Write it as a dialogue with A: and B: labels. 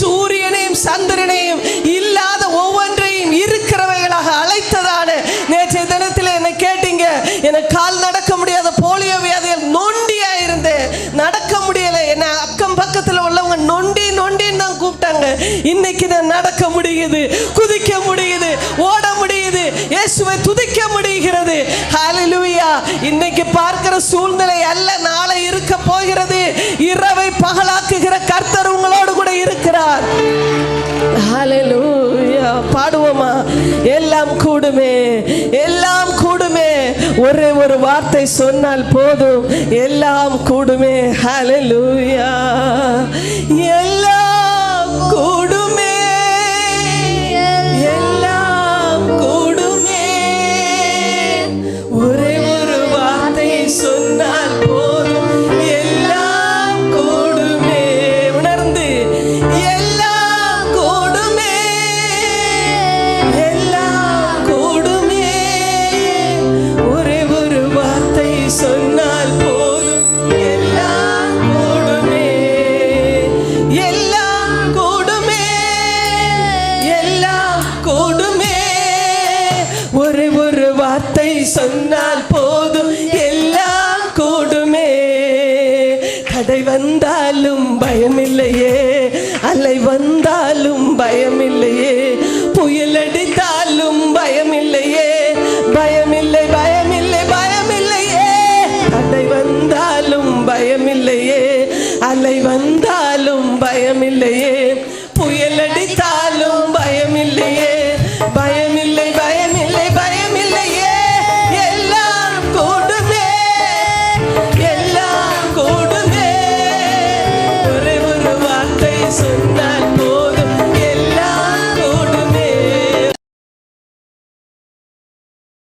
A: சூரியனையும் சந்திரனையும் இல்லாத ஒவ்வொன்றையும் இருக்கிறவைகளாக அழைத்ததான நேற்றைய தினத்தில் என்னை கேட்டீங்க. எனக்கு கால் நடக்க முடியாத போலியோ வியாதியில் நொண்டியா இருந்தேன். நடக்க முடியல. என்ன அக்கம் பக்கத்தில் உள்ளவங்க நொண்டி நொண்டின்னு தான் கூப்பிட்டாங்க. இன்னைக்கு நான் நடக்க முடியுது குதிக்க முடியுது ஓட முடியுது இயேசுவை துதிக்க முடிகிறது. ஹalleluya இன்னைக்கு பார்க்கிற சூழ்நிலை அல்ல நாளை இருக்க போகிறது. இரவை பகலாக கூடுமே. எல்லாம் கூடுமே. ஒரே ஒரு வார்த்தை சொன்னால் போதும். எல்லாம் கூடுமே. ஹலலூயா எல்லாம் கூடுமே. ஒரே ஒரு வார்த்தை சொன்னால் போதும். எல்லாம் கூடுமே. கடை வந்தாலும் பயமில்லையே. அலை வந்தாலும் பயமில்லையே. புயல் அடித்தாலும் பயமில்லையே. பயமில்லை பயமில்லை பயமில்லையே. கடை வந்தாலும் பயமில்லையே. அலை வந்தாலும் பயமில்லையே. எல்லாம் கூடுமே